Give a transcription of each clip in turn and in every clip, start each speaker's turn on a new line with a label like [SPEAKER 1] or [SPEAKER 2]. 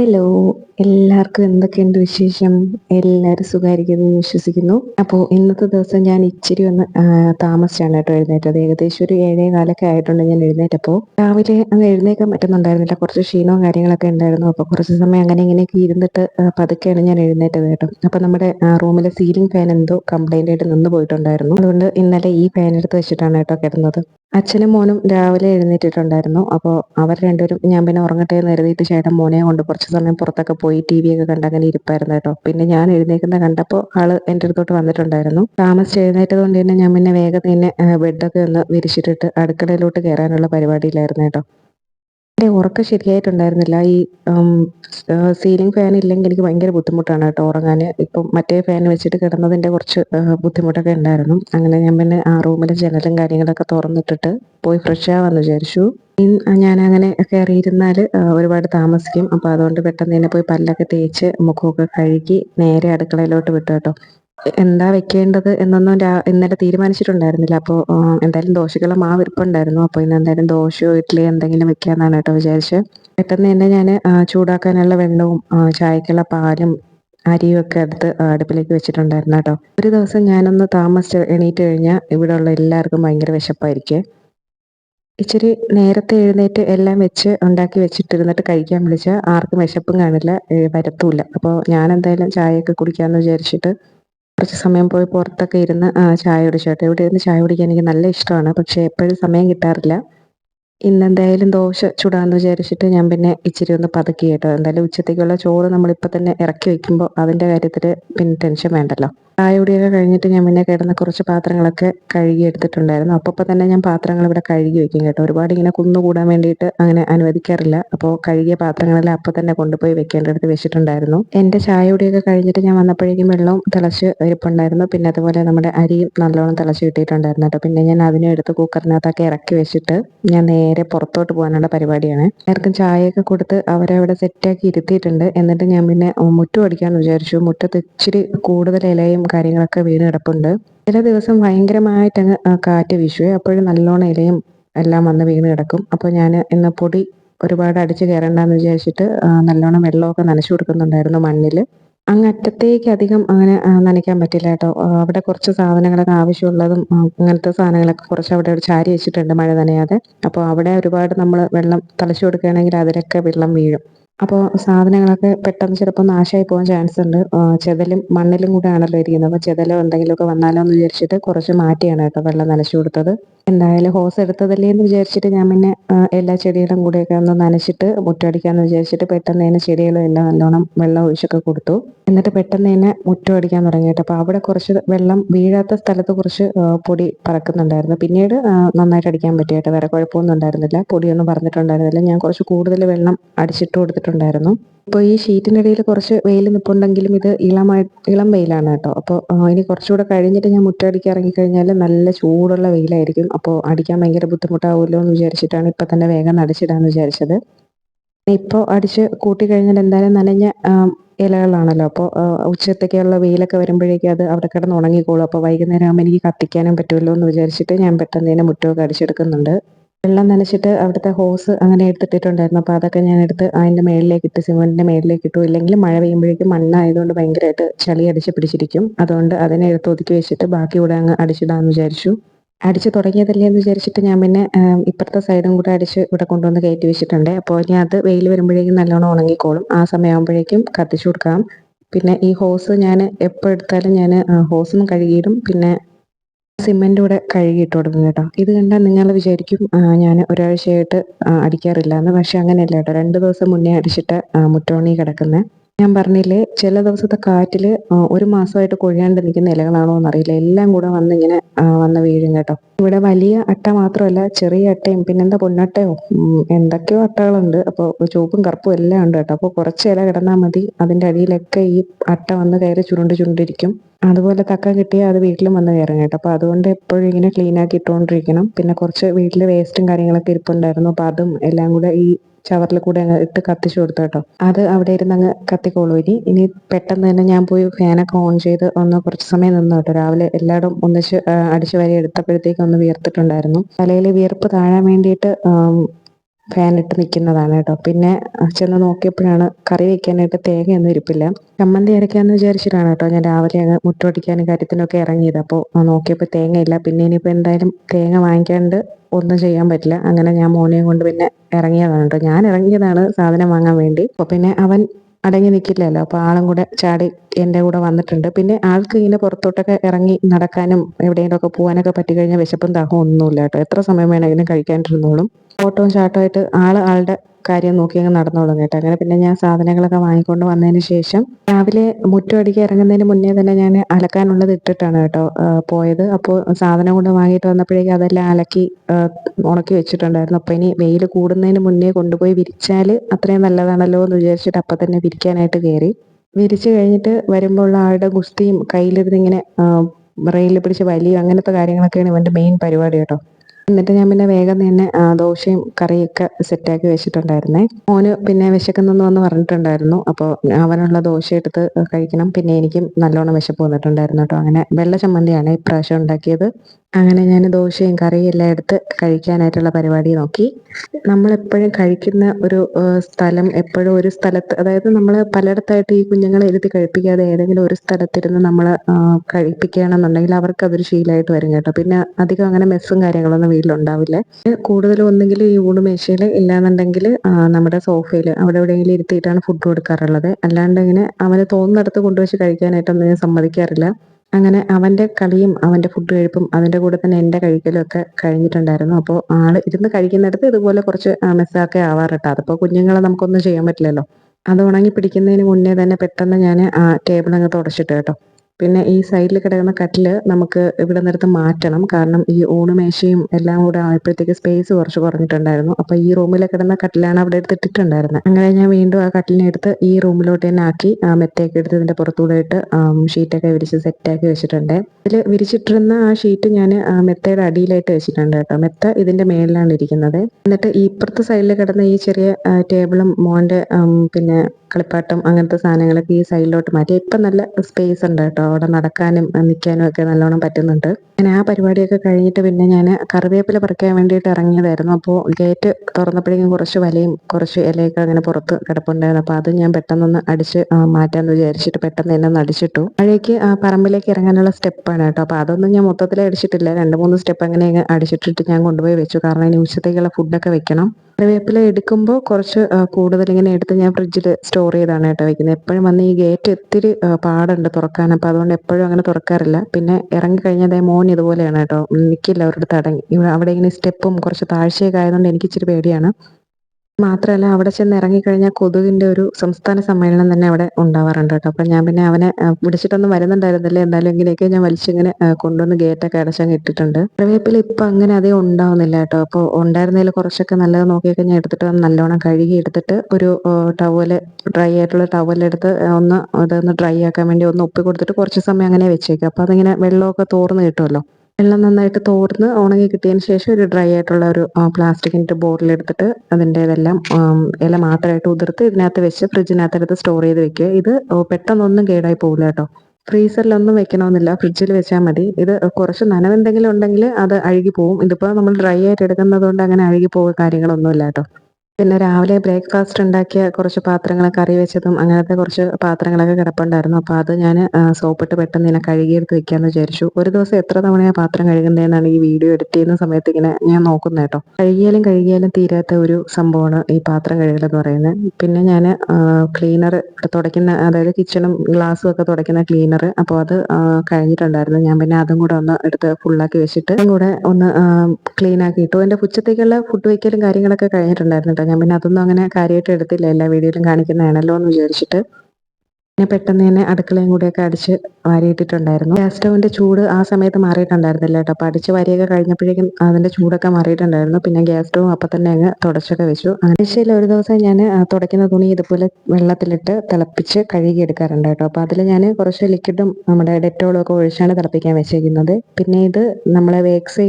[SPEAKER 1] Hello എല്ലാവർക്കും എന്തൊക്കെയുണ്ട് വിശേഷം? എല്ലാവരും സുഖമായിരിക്കുന്നു വിശ്വസിക്കുന്നു. അപ്പോൾ ഇന്നത്തെ ദിവസം ഞാൻ ഇച്ചിരി ഒന്ന് താമസിച്ചാണ് കേട്ടോ എഴുന്നേറ്റത്. ഏകദേശം ഒരു ഏഴേ കാലൊക്കെ ആയിട്ടുണ്ട് ഞാൻ എഴുന്നേറ്റപ്പോൾ രാവിലെ അങ്ങ് എഴുന്നേക്കാൻ പറ്റുന്നുണ്ടായിരുന്നില്ല. കുറച്ച് ക്ഷീണവും കാര്യങ്ങളൊക്കെ ഉണ്ടായിരുന്നു. അപ്പോൾ കുറച്ച് സമയം അങ്ങനെ ഇങ്ങനെയൊക്കെ ഇരുന്നിട്ട് പതുക്കെയാണ് ഞാൻ എഴുന്നേറ്റത് കേട്ടോ. അപ്പോൾ നമ്മുടെ റൂമിലെ സീലിംഗ് ഫാൻ എന്തോ കംപ്ലൈന്റ് ആയിട്ട് നിന്ന് പോയിട്ടുണ്ടായിരുന്നു. അതുകൊണ്ട് ഇന്നലെ ഈ ഫാൻ എടുത്ത് വെച്ചിട്ടാണ് കേട്ടോ കിടന്നത്. അച്ഛനും മോനും രാവിലെ എഴുന്നേറ്റിട്ടുണ്ടായിരുന്നു. അപ്പോൾ അവർ രണ്ടുപേരും ഞാൻ പിന്നെ ഉറങ്ങട്ടെ എന്ന് കരുതിയിട്ട് ചേട്ടൻ മോനെ കൊണ്ട് കുറച്ച് സമയം പുറത്തൊക്കെ പോയി ടി വി ഒക്കെ കണ്ടങ്ങനെ ഇരിപ്പായിരുന്നു കേട്ടോ. പിന്നെ ഞാൻ എഴുന്നേക്കുന്ന കണ്ടപ്പോൾ ആൾ എന്റെ അടുത്തോട്ട് വന്നിട്ടുണ്ടായിരുന്നു. താമസിച്ച് എഴുന്നേറ്റത് കൊണ്ട് തന്നെ ഞാൻ പിന്നെ വേഗം തന്നെ ബെഡൊക്കെ ഒന്ന് വിരിച്ചിട്ടിട്ട് അടുക്കളയിലോട്ട് കയറാനുള്ള പരിപാടിയിലായിരുന്നു കേട്ടോ. എന്റെ ഉറക്കം ശരിയായിട്ടുണ്ടായിരുന്നില്ല. ഈ സീലിംഗ് ഫാൻ ഇല്ലെങ്കിൽ എനിക്ക് ഭയങ്കര ബുദ്ധിമുട്ടാണ് കേട്ടോ ഉറങ്ങാൻ ഇപ്പം മറ്റേ ഫാൻ വെച്ചിട്ട് കിടന്നതിന്റെ കുറച്ച് ബുദ്ധിമുട്ടൊക്കെ ഉണ്ടായിരുന്നു. അങ്ങനെ ഞാൻ പിന്നെ ആ റൂമിലെ ജനലും കാര്യങ്ങളൊക്കെ തുറന്നിട്ടിട്ട് പോയി ഫ്രഷ് ആവാന്ന് വിചാരിച്ചു. ഞാൻ അങ്ങനെ കയറിയിരുന്നാൽ ഒരുപാട് താമസിക്കും. അപ്പോൾ അതുകൊണ്ട് പെട്ടെന്ന് തന്നെ പോയി പല്ലൊക്കെ തേച്ച് മുഖമൊക്കെ കഴുകി നേരെ അടുക്കളയിലോട്ട് വിട്ടു കേട്ടോ. എന്താ വെക്കേണ്ടത് എന്നൊന്നും ഇന്നലെ തീരുമാനിച്ചിട്ടുണ്ടായിരുന്നില്ല. അപ്പോൾ എന്തായാലും ദോശക്കുള്ള മാവ് ഇരിപ്പുണ്ടായിരുന്നു. അപ്പോൾ ഇന്ന് എന്തായാലും ദോശയോ ഇഡ്ഡലി എന്തെങ്കിലും വെക്കാന്നാണ് കേട്ടോ വിചാരിച്ചത് പെട്ടെന്ന് തന്നെ ഞാൻ ചൂടാക്കാനുള്ള വെള്ളവും ചായക്കുള്ള പാലും അരിയും ഒക്കെ എടുത്ത് അടുപ്പിലേക്ക് വെച്ചിട്ടുണ്ടായിരുന്നു കേട്ടോ. ഒരു ദിവസം ഞാനൊന്ന് താമസിച്ച് എണീറ്റ് കഴിഞ്ഞാൽ ഇവിടെ ഉള്ള എല്ലാവർക്കും ഭയങ്കര വിശപ്പായിരിക്കും. ഇച്ചിരി നേരത്തെ എഴുന്നേറ്റ് എല്ലാം വെച്ച് ഉണ്ടാക്കി വെച്ചിട്ടിരുന്നിട്ട് കഴിക്കാൻ വിളിച്ചാൽ ആർക്കും വിശപ്പും കാണില്ല വരത്തുമില്ല അപ്പോൾ ഞാൻ എന്തായാലും ചായയൊക്കെ കുടിക്കാമെന്ന് വിചാരിച്ചിട്ട് കുറച്ച് സമയം പോയി പുറത്തൊക്കെ ഇരുന്ന് ചായ കുടിച്ചോട്ടെ. ഇവിടെ ഇരുന്ന് ചായ കുടിക്കാൻ എനിക്ക് നല്ല ഇഷ്ടമാണ്. പക്ഷേ എപ്പോഴും സമയം കിട്ടാറില്ല. ഇന്ന് എന്തായാലും ദോശ ചുടാന്ന് വിചാരിച്ചിട്ട് ഞാൻ പിന്നെ ഇച്ചിരി ഒന്ന് പതുക്കി കേട്ടോ. എന്തായാലും ഉച്ചത്തേക്കുള്ള ചോറ് നമ്മളിപ്പോൾ തന്നെ ഇറക്കി വെക്കുമ്പോൾ അതിന്റെ കാര്യത്തിൽ പിന്നെ ടെൻഷൻ വേണ്ടല്ലോ. ചായ കുടിയൊക്കെ കഴിഞ്ഞിട്ട് ഞാൻ പിന്നെ കിടന്ന കുറച്ച് പാത്രങ്ങളൊക്കെ കഴുകി എടുത്തിട്ടുണ്ടായിരുന്നു. അപ്പോൾ തന്നെ ഞാൻ പാത്രങ്ങൾ ഇവിടെ കഴുകി വെക്കും കേട്ടോ. ഒരുപാട് ഇങ്ങനെ കുന്നുകൂടാൻ വേണ്ടിയിട്ട് അങ്ങനെ അനുവദിക്കാറില്ല. അപ്പോൾ കഴുകിയ പാത്രങ്ങളെല്ലാം അപ്പോൾ തന്നെ കൊണ്ടുപോയി വെക്കേണ്ടടുത്ത് വെച്ചിട്ടുണ്ടായിരുന്നു. എന്റെ ചായ കുടിയൊക്കെ കഴിഞ്ഞിട്ട് ഞാൻ വന്നപ്പോഴേക്കും വെള്ളവും തിളച്ച് ഇരിപ്പുണ്ടായിരുന്നു. പിന്നെ അതുപോലെ നമ്മുടെ അരിയും നല്ലോണം തിളച്ച് കിട്ടിയിട്ടുണ്ടായിരുന്നു കേട്ടോ. പിന്നെ ഞാൻ അതിനെ എടുത്ത് കുക്കറിനകത്തൊക്കെ ഇറക്കി വെച്ചിട്ട് ഞാൻ നേരെ പുറത്തോട്ട് പോകാനുള്ള പരിപാടിയാണ്. എല്ലാവർക്കും ചായയൊക്കെ കൊടുത്ത് അവരെ അവിടെ സെറ്റാക്കി ഇരുത്തിയിട്ടുണ്ട്. എന്നിട്ട് ഞാൻ പിന്നെ മുറ്റം അടിക്കാമെന്ന് വിചാരിച്ചു. മുറ്റത്ത് ഇച്ചിരി കൂടുതൽ ഇലയും കാര്യങ്ങളൊക്കെ വീണ് കിടപ്പുണ്ട്. ചില ദിവസം ഭയങ്കരമായിട്ട് അങ്ങ് കാറ്റ് വീശുവേ അപ്പോഴും നല്ലോണം ഇലയും എല്ലാം വന്ന് വീണ് കിടക്കും. അപ്പോൾ ഞാൻ ഇന്ന് പൊടി ഒരുപാട് അടിച്ച് കയറണ്ടെന്ന് വിചാരിച്ചിട്ട് നല്ലോണം വെള്ളമൊക്കെ നനച്ചു കൊടുക്കുന്നുണ്ടായിരുന്നു മണ്ണിൽ. അങ്ങ് അറ്റത്തേക്ക് അധികം അങ്ങനെ നനയ്ക്കാൻ പറ്റില്ല കേട്ടോ. അവിടെ കുറച്ച് സാധനങ്ങളൊക്കെ ആവശ്യമുള്ളതും അങ്ങനത്തെ സാധനങ്ങളൊക്കെ കുറച്ച് അവിടെ ഒരു ചാരി വെച്ചിട്ടുണ്ട് മഴ നനയാതെ. അപ്പോൾ അവിടെ ഒരുപാട് നമ്മൾ വെള്ളം തളിച്ചു കൊടുക്കുകയാണെങ്കിൽ അതിലൊക്കെ വെള്ളം വീഴും. അപ്പോൾ സാധനങ്ങളൊക്കെ പെട്ടെന്ന് ചിലപ്പോൾ നാശമായി പോകാൻ ചാൻസ് ഉണ്ട്. ചെതലും മണ്ണിലും കൂടെ ആണല്ലോ ഇരിക്കുന്നത്. അപ്പോൾ ചെതലോ എന്തെങ്കിലുമൊക്കെ വന്നാലോ എന്ന് വിചാരിച്ചിട്ട് കുറച്ച് മാറ്റിയാണ് കേട്ടോ വെള്ളം നനച്ചു കൊടുത്തത്. എന്തായാലും ഹോസ് എടുത്തതല്ലേ എന്ന് വിചാരിച്ചിട്ട് ഞാൻ പിന്നെ എല്ലാ ചെടികളും കൂടെയൊക്കെ ഒന്ന് നനച്ചിട്ട് മുറ്റമടിക്കാമെന്ന് വിചാരിച്ചിട്ട് പെട്ടെന്ന് തന്നെ ചെടികളും എല്ലാം നല്ലോണം വെള്ളം ഒഴിച്ചൊക്കെ കൊടുത്തു. എന്നിട്ട് പെട്ടെന്ന് തന്നെ മുറ്റം അടിക്കാൻ തുടങ്ങി കേട്ടോ. അപ്പോൾ അവിടെ കുറച്ച് വെള്ളം വീഴാത്ത സ്ഥലത്ത് കുറച്ച് പൊടി പറക്കുന്നുണ്ടായിരുന്നു. പിന്നീട് നന്നായിട്ട് അടിക്കാൻ പറ്റി കേട്ടോ. വേറെ കുഴപ്പമൊന്നും ഉണ്ടായിരുന്നില്ല. പൊടിയൊന്നും പറഞ്ഞിട്ടുണ്ടായിരുന്നില്ല. ഞാൻ കുറച്ച് കൂടുതൽ വെള്ളം അടിച്ചിട്ട് കൊടുത്തിട്ടുണ്ടായിരുന്നു. ഇപ്പോൾ ഈ ഷീറ്റിനിടയിൽ കുറച്ച് വെയിൽ നിൽപ്പുണ്ടെങ്കിലും ഇത് ഇളമായി ഇളം വെയിലാണ് കേട്ടോ. അപ്പോൾ ഇനി കുറച്ചുകൂടെ കഴിഞ്ഞിട്ട് ഞാൻ മുറ്റടിക്കാൻ ഇറങ്ങിക്കഴിഞ്ഞാൽ നല്ല ചൂടുള്ള വെയിലായിരിക്കും. അപ്പോൾ അടിക്കാൻ ഭയങ്കര ബുദ്ധിമുട്ടാവുമല്ലോ എന്ന് വിചാരിച്ചിട്ടാണ് ഇപ്പം തന്നെ വേഗം അടിച്ചിടാന്ന് വിചാരിച്ചത്. ഇപ്പോൾ അടിച്ച് കൂട്ടി കഴിഞ്ഞാൽ എന്തായാലും നനഞ്ഞ ഇലകളാണല്ലോ. അപ്പോൾ ഉച്ചത്തേക്കുള്ള വെയിലൊക്കെ വരുമ്പോഴേക്കും അത് അവിടെ കിടന്ന് ഉണങ്ങിക്കോളും. അപ്പോൾ വൈകുന്നേരം ആകുമ്പോൾ എനിക്ക് കത്തിക്കാനും പറ്റുമല്ലോ എന്ന് വിചാരിച്ചിട്ട് ഞാൻ പെട്ടെന്ന് തന്നെ മുറ്റമൊക്കെ അടിച്ചെടുക്കുന്നുണ്ട്. വെള്ളം നനച്ചിട്ട് അവിടുത്തെ ഹോസ് അങ്ങനെ എടുത്തിട്ടിട്ടുണ്ടായിരുന്നു. അപ്പോൾ അതൊക്കെ ഞാൻ എടുത്ത് അതിന്റെ മേളിലേക്ക് ഇട്ട് സിമെന്റിന്റെ മേളിലേക്ക് ഇട്ടു. ഇല്ലെങ്കിൽ മഴ പെയ്യുമ്പോഴേക്കും മണ്ണായതുകൊണ്ട് ഭയങ്കരമായിട്ട് ചളി അടിച്ച് പിടിച്ചിരിക്കും. അതുകൊണ്ട് അതിനെ എടുത്ത് ഒതുക്കി വെച്ചിട്ട് ബാക്കി കൂടെ അങ്ങ് അടിച്ചിടാമെന്ന് വിചാരിച്ചു. അടിച്ച് തുടങ്ങിയതല്ലേ എന്ന് വിചാരിച്ചിട്ട് ഞാൻ പിന്നെ ഇപ്പുറത്തെ സൈഡും കൂടെ അടിച്ച് ഇവിടെ കൊണ്ടുവന്ന് കയറ്റി വെച്ചിട്ടുണ്ട്. അപ്പോൾ ഞാൻ അത് വെയിൽ വരുമ്പോഴേക്കും നല്ലോണം ഉണങ്ങിക്കോളും. ആ സമയമാകുമ്പോഴേക്കും കത്തിച്ചു കൊടുക്കാം. പിന്നെ ഈ ഹോസ് ഞാൻ എപ്പോൾ എടുത്താലും ഞാൻ ഹോസും കഴുകിയിടും. പിന്നെ സിമെന്റ് കൂടെ കഴുകിയിട്ട് കൊടുക്കും കേട്ടോ. ഇത് കണ്ടാൽ നിങ്ങൾ വിചാരിക്കും ഞാൻ ഒരാഴ്ചയായിട്ട് അടിക്കാറില്ല എന്ന് പക്ഷെ അങ്ങനെയല്ല കേട്ടോ. രണ്ട് ദിവസം മുന്നേ അടിച്ചിട്ട് മുറ്റോണി കിടക്കുന്നത് ഞാൻ പറഞ്ഞില്ലേ ചില ദിവസത്തെ കാറ്റിൽ ഒരു മാസമായിട്ട് കൊഴിയാണ്ട് നിൽക്കുന്ന ഇലകളാണോ എന്നറിയില്ല. എല്ലാം കൂടെ വന്ന് ഇങ്ങനെ വന്ന് വീഴും കേട്ടോ. ഇവിടെ വലിയ അട്ട മാത്രമല്ല ചെറിയ അട്ടയും പിന്നെന്താ പൊന്നട്ടയോ? എന്തൊക്കെയോ അട്ടകളുണ്ട്. അപ്പോൾ ചുവപ്പും കറുപ്പും എല്ലാം ഉണ്ട് കേട്ടോ. അപ്പോൾ കുറച്ച് ഇല കിടന്നാൽ മതി. അതിന്റെ അടിയിലൊക്കെ ഈ അട്ട വന്ന് കയറി ചുരുണ്ട് ചുരുണ്ടിരിക്കും. അതുപോലെ തക്ക കിട്ടിയാൽ അത് വീട്ടിലും വന്ന് കയറും കേട്ടോ. അപ്പോൾ അതുകൊണ്ട് എപ്പോഴും ഇങ്ങനെ ക്ലീൻ ആക്കി ഇട്ടുകൊണ്ടിരിക്കണം. പിന്നെ കുറച്ച് വീട്ടിൽ വേസ്റ്റും കാര്യങ്ങളൊക്കെ ഇരിപ്പുണ്ടായിരുന്നു. അപ്പോൾ അതും എല്ലാം കൂടെ ഈ ചവറിൽ കൂടെ അങ്ങ് ഇട്ട് കത്തിച്ചു കൊടുത്തു കേട്ടോ. അത് അവിടെ ഇരുന്ന് അങ്ങ് കത്തിക്കോളൂ ഇനി. ഇനി പെട്ടെന്ന് തന്നെ ഞാൻ പോയി ഫാനൊക്കെ ഓൺ ചെയ്ത് ഒന്ന് കുറച്ച് സമയം നിന്നു കേട്ടോ. രാവിലെ എല്ലായിടും ഒന്നിച്ച് അടിച്ചു വരെ എടുത്തപ്പോഴത്തേക്ക് ഒന്ന് വിയർത്തിട്ടുണ്ടായിരുന്നു. തലയിൽ വിയർപ്പ് താഴാൻ വേണ്ടിയിട്ട് ഇട്ട് നിൽക്കുന്നതാണ് കേട്ടോ. പിന്നെ ചെന്ന് നോക്കിയപ്പോഴാണ് കറി വെക്കാനായിട്ട് തേങ്ങയൊന്നും ഇരിപ്പില്ല. ചമ്മന്തി അരയ്ക്കാമെന്ന് വിചാരിച്ചിട്ടാണ് കേട്ടോ ഞാൻ രാവിലെ അങ്ങ് മുറ്റോടിക്കാനും കാര്യത്തിനൊക്കെ ഇറങ്ങിയത്. അപ്പോൾ നോക്കിയപ്പോൾ തേങ്ങയില്ല. പിന്നെ ഇനിയിപ്പോൾ എന്തായാലും തേങ്ങ വാങ്ങിക്കാണ്ട് ഒന്നും ചെയ്യാൻ പറ്റില്ല. അങ്ങനെ ഞാൻ മോനെയും കൊണ്ട് പിന്നെ ഇറങ്ങിയതാണ് കേട്ടോ. ഞാൻ ഇറങ്ങിയതാണ് സാധനം വാങ്ങാൻ വേണ്ടി. അപ്പോൾ പിന്നെ അവൻ അടങ്ങി നിൽക്കില്ലല്ലോ അപ്പോൾ ആളും കൂടെ ചാടി എന്റെ കൂടെ വന്നിട്ടുണ്ട്. പിന്നെ ആൾക്ക് ഇങ്ങനെ പുറത്തോട്ടൊക്കെ ഇറങ്ങി നടക്കാനും എവിടെയെങ്കിലുമൊക്കെ പോകാനൊക്കെ പറ്റി കഴിഞ്ഞാൽ വിശപ്പും ദാഹവും ഒന്നുമില്ല കേട്ടോ. എത്ര സമയം വേണമെങ്കിലും കഴിക്കാണ്ടിരുന്നോളും. ഓട്ടവും ചാട്ടമായിട്ട് ആൾ ആളുടെ കാര്യം നോക്കി അങ്ങ് നടന്നോളും കേട്ടോ. അങ്ങനെ പിന്നെ ഞാൻ സാധനങ്ങളൊക്കെ വാങ്ങിക്കൊണ്ട് വന്നതിന് ശേഷം രാവിലെ മുറ്റം അടിക്കാൻ ഇറങ്ങുന്നതിന് മുന്നേ തന്നെ ഞാൻ അലക്കാനുള്ളത് ഇട്ടിട്ടാണ് കേട്ടോ പോയത്. അപ്പോൾ സാധനം കൊണ്ട് വാങ്ങിയിട്ട് വന്നപ്പോഴേക്കും അതെല്ലാം അലക്കി ഉണക്കി വെച്ചിട്ടുണ്ടായിരുന്നു. അപ്പോൾ ഇനി വെയിൽ കൂടുന്നതിന് മുന്നേ കൊണ്ടുപോയി വിരിച്ചാൽ അത്രയും നല്ലതാണല്ലോ എന്ന് വിചാരിച്ചിട്ട് അപ്പം തന്നെ വിരിക്കാനായിട്ട് കയറി. വിരിച്ചു കഴിഞ്ഞിട്ട് വരുമ്പോൾ ആളുടെ ഗുസ്തിയും കയ്യിലിരുന്ന് ഇങ്ങനെ റെയിലിൽ പിടിച്ച് വലിയ അങ്ങനത്തെ കാര്യങ്ങളൊക്കെയാണ് ഇവന്റെ മെയിൻ പരിപാടി കേട്ടോ. എന്നിട്ട് ഞാൻ പിന്നെ വേഗം തന്നെ ദോശയും കറിയൊക്കെ സെറ്റാക്കി വെച്ചിട്ടുണ്ടായിരുന്നേ. മോന് പിന്നെ വിശക്കുന്നെന്ന് വന്ന് പറഞ്ഞിട്ടുണ്ടായിരുന്നു. അപ്പോൾ അവനുള്ള ദോശ എടുത്ത് കഴിക്കണം. പിന്നെ എനിക്കും നല്ലോണം വിശപ്പ് വന്നിട്ടുണ്ടായിരുന്നു കേട്ടോ. അങ്ങനെ വെള്ള ചമ്മന്തിയാണ് ഇപ്രാവശ്യം ഉണ്ടാക്കിയത്. അങ്ങനെ ഞാൻ ദോശയും കറിയും എല്ലാം എടുത്ത് കഴിക്കാനായിട്ടുള്ള പരിപാടി നോക്കി. നമ്മൾ എപ്പോഴും കഴിക്കുന്ന ഒരു സ്ഥലം എപ്പോഴും ഒരു സ്ഥലത്ത് അതായത് നമ്മൾ പലയിടത്തായിട്ട് ഈ കുഞ്ഞുങ്ങളെ എഴുതി കഴിപ്പിക്കാതെ ഏതെങ്കിലും ഒരു സ്ഥലത്തിരുന്ന് നമ്മൾ കഴിപ്പിക്കുകയാണെന്നുണ്ടെങ്കിൽ അവർക്ക് അതൊരു ശീലമായിട്ട് വരും കേട്ടോ. പിന്നെ അധികം അങ്ങനെ മെസ്സും കാര്യങ്ങളൊന്നും വീട്ടിലുണ്ടാവില്ല കൂടുതലും ഒന്നെങ്കിൽ ഈ ഊണ് മേശയിൽ ഇല്ലാന്നുണ്ടെങ്കിൽ നമ്മുടെ സോഫയിൽ അവിടെ എവിടെയെങ്കിലും ഇരുത്തിയിട്ടാണ് ഫുഡ് കൊടുക്കാറുള്ളത്. അല്ലാണ്ട് ഇങ്ങനെ അവന് തോന്നുന്നിടത്ത് കൊണ്ടുവച്ച് കഴിക്കാനായിട്ടൊന്നും ഞാൻ സമ്മതിക്കാറില്ല. അങ്ങനെ അവന്റെ കളിയും അവന്റെ ഫുഡ് കഴിപ്പും അതിന്റെ കൂടെ തന്നെ എന്റെ കഴിക്കലും ഒക്കെ കഴിഞ്ഞിട്ടുണ്ടായിരുന്നു. അപ്പോൾ ആൾ ഇരുന്ന് കഴിക്കുന്നിടത്ത് ഇതുപോലെ കുറച്ച് മെസ്സാക്കെ മെസ്സൊക്കെ ആവാറട്ടോ അതിപ്പോൾ കുഞ്ഞുങ്ങളെ നമുക്കൊന്നും ചെയ്യാൻ പറ്റില്ലല്ലോ. അത് ഉണങ്ങി പിടിക്കുന്നതിന് മുന്നേ തന്നെ പെട്ടെന്ന് ഞാൻ ആ ടേബിൾ അങ്ങ് തുടച്ചിട്ട് കേട്ടോ. പിന്നെ ഈ സൈഡിൽ കിടക്കുന്ന കട്ടിൽ നമുക്ക് ഇവിടെ നിന്നെടുത്ത് മാറ്റണം. കാരണം ഈ ഊണുമേശയും എല്ലാം കൂടെ ആയപ്പോഴത്തേക്ക് സ്പേസ് കുറച്ച് കുറഞ്ഞിട്ടുണ്ടായിരുന്നു. അപ്പൊ ഈ റൂമിൽ കിടന്ന കട്ടിലാണ് അവിടെ എടുത്ത് ഇട്ടിട്ടുണ്ടായിരുന്നത് അങ്ങനെ ഞാൻ വീണ്ടും ആ കട്ടിലിനെ എടുത്ത് ഈ റൂമിലോട്ട് തന്നെ ആക്കി മെത്തയൊക്കെ എടുത്ത് ഇതിന്റെ പുറത്തൂടെ ഇട്ട് ഷീറ്റൊക്കെ വിരിച്ച് സെറ്റാക്കി വെച്ചിട്ടുണ്ട്. ഇതിൽ വിരിച്ചിട്ടിരുന്ന ആ ഷീറ്റ് ഞാൻ മെത്തയുടെ അടിയിലായിട്ട് വെച്ചിട്ടുണ്ട് കേട്ടോ. മെത്ത ഇതിന്റെ മേളിലാണ് ഇരിക്കുന്നത്. എന്നിട്ട് ഈ ഇപ്പുറത്തെ സൈഡിൽ കിടന്ന ഈ ചെറിയ ടേബിളും മോന്റെ പിന്നെ കളിപ്പാട്ടം അങ്ങനത്തെ സാധനങ്ങളൊക്കെ ഈ സൈഡിലോട്ട് മാറ്റി. ഇപ്പം നല്ല സ്പേസ് ഉണ്ട് കേട്ടോ. അവിടെ നടക്കാനും നിൽക്കാനും ഒക്കെ നല്ലോണം പറ്റുന്നുണ്ട്. അങ്ങനെ ആ പരിപാടിയൊക്കെ കഴിഞ്ഞിട്ട് പിന്നെ ഞാൻ കറിവേപ്പില പറിക്കാൻ വേണ്ടിയിട്ട് ഇറങ്ങിയതായിരുന്നു. അപ്പോൾ ഗേറ്റ് തുറന്നപ്പോഴേക്കും കുറച്ച് വലയും കുറച്ച് ഇലയൊക്കെ അങ്ങനെ പുറത്ത് കിടപ്പുണ്ടായിരുന്നു. അപ്പോൾ അത് ഞാൻ പെട്ടെന്നൊന്ന് അടിച്ച് മാറ്റാമെന്ന് വിചാരിച്ചിട്ട് പെട്ടെന്ന് തന്നെ ഒന്ന് അടിച്ചിട്ടു. അഴേക്ക് പറമ്പിലേക്ക് ഇറങ്ങാനുള്ള സ്റ്റെപ്പാണ് കേട്ടോ. അപ്പോൾ അതൊന്നും ഞാൻ മൊത്തത്തിൽ അടിച്ചിട്ടില്ല. രണ്ട് മൂന്ന് സ്റ്റെപ്പ് അങ്ങനെ അങ്ങ് അടിച്ചിട്ടിട്ട് ഞാൻ കൊണ്ടുപോയി വെച്ചു. കാരണം ഇനി ഉച്ചത്തേക്കുള്ള ഫുഡൊക്കെ വെക്കണം. കറിവേപ്പില എടുക്കുമ്പോൾ കുറച്ച് കൂടുതൽ ഇങ്ങനെ എടുത്ത് ഞാൻ ഫ്രിഡ്ജിൽ സ്റ്റോർ ചെയ്താണ് കേട്ടോ വെക്കുന്നത്. എപ്പോഴും വന്ന് ഈ ഗേറ്റ് ഒത്തിരി പാടുണ്ട് തുറക്കാൻ. അപ്പോൾ അതുകൊണ്ട് എപ്പോഴും അങ്ങനെ തുറക്കാറില്ല. പിന്നെ ഇറങ്ങി കഴിഞ്ഞാൽ ദേ മോൻ ഇതുപോലെയാണ് കേട്ടോ. നിൽക്കില്ല അവരുടെ തടങ്ങി അവിടെ ഇങ്ങനെ സ്റ്റെപ്പും കുറച്ച് താഴ്ചയൊക്കെ ആയതുകൊണ്ട് എനിക്ക് ഇച്ചിരി പേടിയാണ്. മാത്രമല്ല അവിടെ ചെന്ന് ഇറങ്ങിക്കഴിഞ്ഞാൽ കൊതുകിന്റെ ഒരു സംസ്ഥാന സമ്മേളനം തന്നെ അവിടെ ഉണ്ടാവാറുണ്ട് കേട്ടോ. അപ്പം ഞാൻ പിന്നെ അവനെ വിളിച്ചിട്ടൊന്നും വരുന്നുണ്ടായിരുന്നില്ല. എന്തായാലും ഇങ്ങനെയൊക്കെ ഞാൻ വലിച്ചിങ്ങനെ കൊണ്ടുവന്ന് ഗേറ്റൊക്കെ അടച്ചങ്ങ് ഇട്ടിട്ടുണ്ട്. കറിവേപ്പില ഇപ്പം അങ്ങനെ അതേ ഉണ്ടാവുന്നില്ല കേട്ടോ. അപ്പോൾ ഉണ്ടായിരുന്നതിൽ കുറച്ചൊക്കെ നല്ലത് നോക്കിയൊക്കെ ഞാൻ എടുത്തിട്ട് നല്ലോണം കഴുകി എടുത്തിട്ട് ഒരു ടവൽ ഡ്രൈ ആയിട്ടുള്ള ടവലെടുത്ത് ഒന്ന് അതൊന്ന് ഡ്രൈ ആക്കാൻ വേണ്ടി ഒന്ന് ഉപ്പി കൊടുത്തിട്ട് കുറച്ച് സമയം അങ്ങനെ വെച്ചേക്കും. അപ്പോൾ അതിങ്ങനെ വെള്ളമൊക്കെ തോർന്ന് കിട്ടുമല്ലോ. വെള്ളം നന്നായിട്ട് തോർന്ന് ഉണങ്ങി കിട്ടിയതിന് ശേഷം ഒരു ഡ്രൈ ആയിട്ടുള്ള ഒരു പ്ലാസ്റ്റിക്കിന്റെ ബോട്ടിലെടുത്തിട്ട് അതിന്റെ ഇതെല്ലാം ഇല മാത്രമായിട്ട് ഉതിർത്ത് ഇതിനകത്ത് വെച്ച് ഫ്രിഡ്ജിനകത്ത് എടുത്ത് സ്റ്റോർ ചെയ്ത് വെക്കുക. ഇത് പെട്ടെന്നൊന്നും കേടായി പോകില്ല കേട്ടോ. ഫ്രീസറിലൊന്നും വെക്കണമെന്നില്ല. ഫ്രിഡ്ജിൽ വെച്ചാൽ മതി. ഇത് കുറച്ച് നനവ് എന്തെങ്കിലും ഉണ്ടെങ്കിൽ അത് അഴുകി പോകും ഇതിപ്പോൾ നമ്മൾ ഡ്രൈ ആയിട്ട് എടുക്കുന്നത് കൊണ്ട് അങ്ങനെ അഴുകി പോകുക കാര്യങ്ങളൊന്നുമില്ല കേട്ടോ. പിന്നെ രാവിലെ ബ്രേക്ക്ഫാസ്റ്റ് ഉണ്ടാക്കിയ കുറച്ച് പാത്രങ്ങളൊക്കെ കറി വെച്ചതും അങ്ങനത്തെ കുറച്ച് പാത്രങ്ങളൊക്കെ കിടപ്പുണ്ടായിരുന്നു. അപ്പോൾ അത് ഞാൻ സോപ്പിട്ട് പെട്ടെന്ന് ഇങ്ങനെ കഴുകിയെടുത്ത് വെക്കാമെന്ന് വിചാരിച്ചു. ഒരു ദിവസം എത്ര തവണയാണ് പാത്രം കഴുകുന്നതെന്നാണ് ഈ വീഡിയോ എഡിറ്റ് ചെയ്യുന്ന സമയത്ത് ഇങ്ങനെ ഞാൻ നോക്കുന്നത് കേട്ടോ. കഴുകിയാലും കഴുകിയാലും തീരാത്ത ഒരു സംഭവമാണ് ഈ പാത്രം കഴുകൽ എന്ന് പറയുന്നത് പിന്നെ ഞാൻ ക്ലീനർ തുടയ്ക്കുന്ന അതായത് കിച്ചണും ഗ്ലാസും ഒക്കെ തുടയ്ക്കുന്ന ക്ലീനർ അപ്പോൾ അത് കഴിഞ്ഞിട്ടുണ്ടായിരുന്നു. ഞാൻ പിന്നെ അതും കൂടെ ഒന്ന് എടുത്ത് ഫുള്ളാക്കി വെച്ചിട്ട് കൂടെ ഒന്ന് ക്ലീൻ ആക്കി ഇട്ടു. എന്റെ ഉച്ചത്തേക്കുള്ള ഫുഡ് വയ്ക്കലും കാര്യങ്ങളൊക്കെ കഴിഞ്ഞിട്ടുണ്ടായിരുന്നു ഞാൻ പിന്നെ അതൊന്നും അങ്ങനെ കാര്യമായിട്ട് എടുത്തില്ല. എല്ലാ വീഡിയോയിലും കാണിക്കുന്നതാണല്ലോ എന്ന് വിചാരിച്ചിട്ട്. പിന്നെ പെട്ടെന്ന് തന്നെ അടുക്കളയും കൂടെയൊക്കെ അടിച്ച് വാരിയിട്ടിട്ടുണ്ടായിരുന്നു. ഗ്യാസ് സ്റ്റൗവിന്റെ ചൂട് ആ സമയത്ത് മാറിയിട്ടുണ്ടായിരുന്നില്ല കേട്ടോ. അപ്പോൾ അടിച്ച് വാരിയൊക്കെ കഴിഞ്ഞപ്പോഴേക്കും അതിന്റെ ചൂടൊക്കെ മാറിയിട്ടുണ്ടായിരുന്നു. പിന്നെ ഗ്യാസ് സ്റ്റൗ അപ്പം തന്നെ അങ്ങ് തുടച്ചൊക്കെ വെച്ചു. ആഴ്ചയിൽ ഒരു ദിവസം ഞാൻ തുടയ്ക്കുന്ന തുണി ഇതുപോലെ വെള്ളത്തിലിട്ട് തിളപ്പിച്ച് കഴുകി എടുക്കാറുണ്ട് കേട്ടോ. അപ്പോൾ അതിൽ ഞാൻ കുറച്ച് ലിക്വിഡും നമ്മുടെ ഡെറ്റോളും ഒക്കെ ഒഴിച്ചാണ് തിളപ്പിക്കാൻ വെച്ചേക്കുന്നത്. പിന്നെ ഇത് നമ്മളെ വേക്സ്